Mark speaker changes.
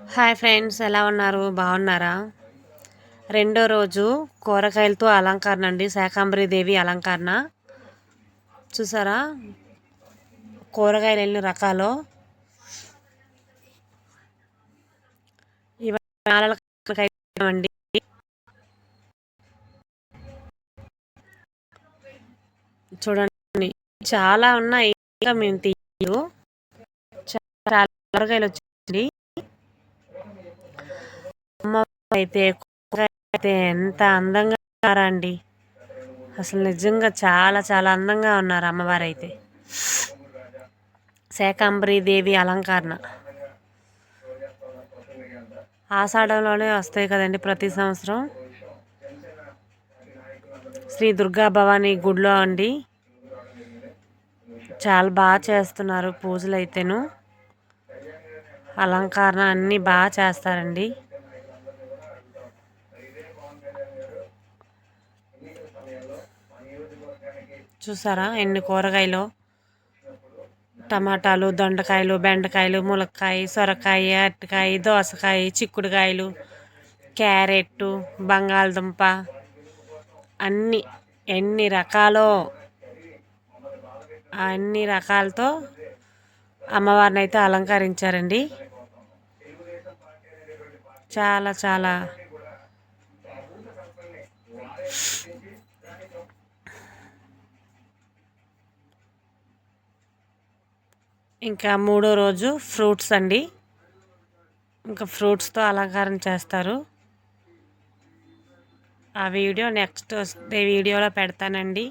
Speaker 1: Hi friends ఎలా ఉన్నారు? బాగున్నారా? రెండో రోజు కూరగాయలతో అలంకరణ అండి. శాకాంబరి దేవి అలంకరణ. చూసారా? కూరగాయలు ఎన్ని రకాలు? ఇవన్నీ చూడండి చాలా ఉన్నాయి. ఇంకా మేము తీయు చాలా కూరగాయలు వచ్చింది అయితే అయితే ఎంత అందంగా ఉన్నారండి. అసలు నిజంగా చాలా చాలా అందంగా ఉన్నారు అమ్మవారు అయితే శాకాంబరి దేవి అలంకరణ. ఆషాఢంలోనే వస్తాయి కదండి ప్రతి సంవత్సరం. శ్రీ దుర్గా భవానీ గుడిలో అండి. చాలా బాగా చేస్తున్నారు పూజలు అయితేను అలంకరణ అన్నీ బాగా చేస్తారండి. చూసారా ఎన్ని కూరగాయలు? టమాటాలు దొండకాయలు బెండకాయలు ములక్కాయ సొరకాయ అరటికాయ దోసకాయ చిక్కుడుకాయలు క్యారెట్ బంగాళదుంప అన్ని ఎన్ని రకాలు అన్ని రకాలతో అమ్మవారిని అయితే అలంకరించారండి. చాలా చాలా ఇంకా మూడో రోజు ఫ్రూట్స్ అండి. ఇంకా ఫ్రూట్స్తో అలంకారం చేస్తారు. ఆ వీడియో నెక్స్ట్ డే వీడియోలో పెడతానండి.